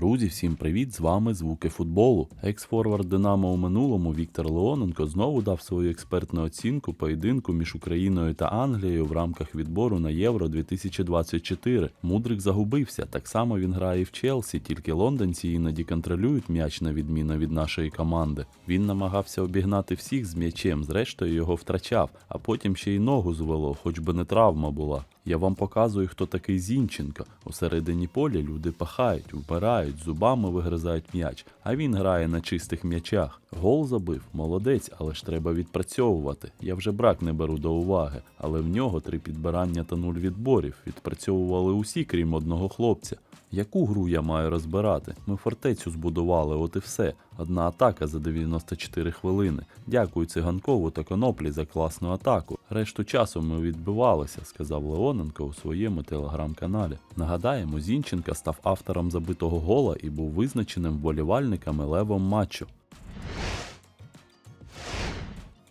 Друзі, всім привіт! З вами звуки футболу. Екс-форвард Динамо у минулому Віктор Леоненко знову дав свою експертну оцінку поєдинку між Україною та Англією в рамках відбору на Євро 2024. Мудрик загубився. Так само він грає в Челсі, тільки лондонці іноді контролюють м'яч на відміну від нашої команди. Він намагався обігнати всіх з м'ячем, зрештою його втрачав, а потім ще й ногу звело, хоч би не травма була. Я вам показую, хто такий Зінченко. У середині поля люди пахають, вбирають, зубами вигризають м'яч, а він грає на чистих м'ячах. Гол забив, молодець, але ж треба відпрацьовувати. Я вже брак не беру до уваги, але в нього три підбирання та нуль відборів. Відпрацьовували усі, крім одного хлопця. Яку гру я маю розбирати? Ми фортецю збудували, от і все. Одна атака за 94 хвилини. Дякую циганкову та коноплі за класну атаку. Решту часу ми відбивалися, сказав Леоненко у своєму телеграм-каналі. Нагадаємо, Зінченка став автором забитого гола і був визначеним вболівальниками левом матчу.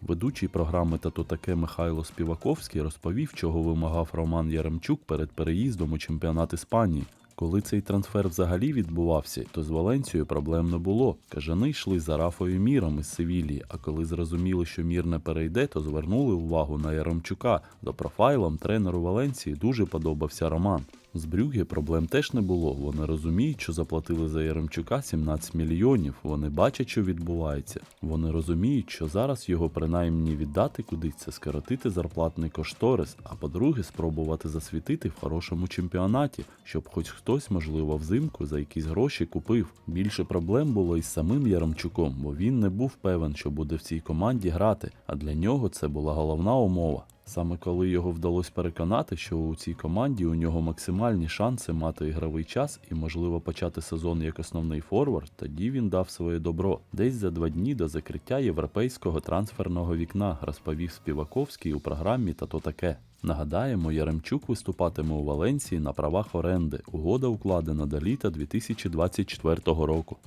Ведучий програми «Тато таке Михайло Співаковський розповів, чого вимагав Роман Яремчук перед переїздом у чемпіонат Іспанії. Коли цей трансфер взагалі відбувався, то з Валенцією проблем не було. Кажани йшли за Рафою Міром із Севілії, а коли зрозуміли, що мір не перейде, то звернули увагу на Яромчука. За профайлом тренеру Валенції дуже подобався Роман. З Брюгге проблем теж не було. Вони розуміють, що заплатили за Яремчука 17 мільйонів. Вони бачать, що відбувається. Вони розуміють, що зараз його принаймні віддати кудись це скоротити зарплатний кошторис, а по-друге, спробувати засвітити в хорошому чемпіонаті, щоб хоч хтось, можливо, взимку за якісь гроші купив. Більше проблем було із самим Яремчуком, бо він не був певен, що буде в цій команді грати, а для нього це була головна умова. Саме коли його вдалося переконати, що у цій команді у нього максимальні шанси мати ігровий час і, можливо, почати сезон як основний форвард, тоді він дав своє добро. Десь за два дні до закриття європейського трансферного вікна, розповів Співаковський у програмі та то таке. Нагадаємо, Яремчук виступатиме у Валенції на правах оренди. Угода укладена до літа 2024 року.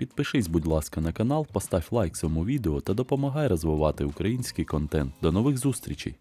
Підпишись, будь ласка, на канал, постав лайк цьому відео та допомагай розвивати український контент. До нових зустрічей!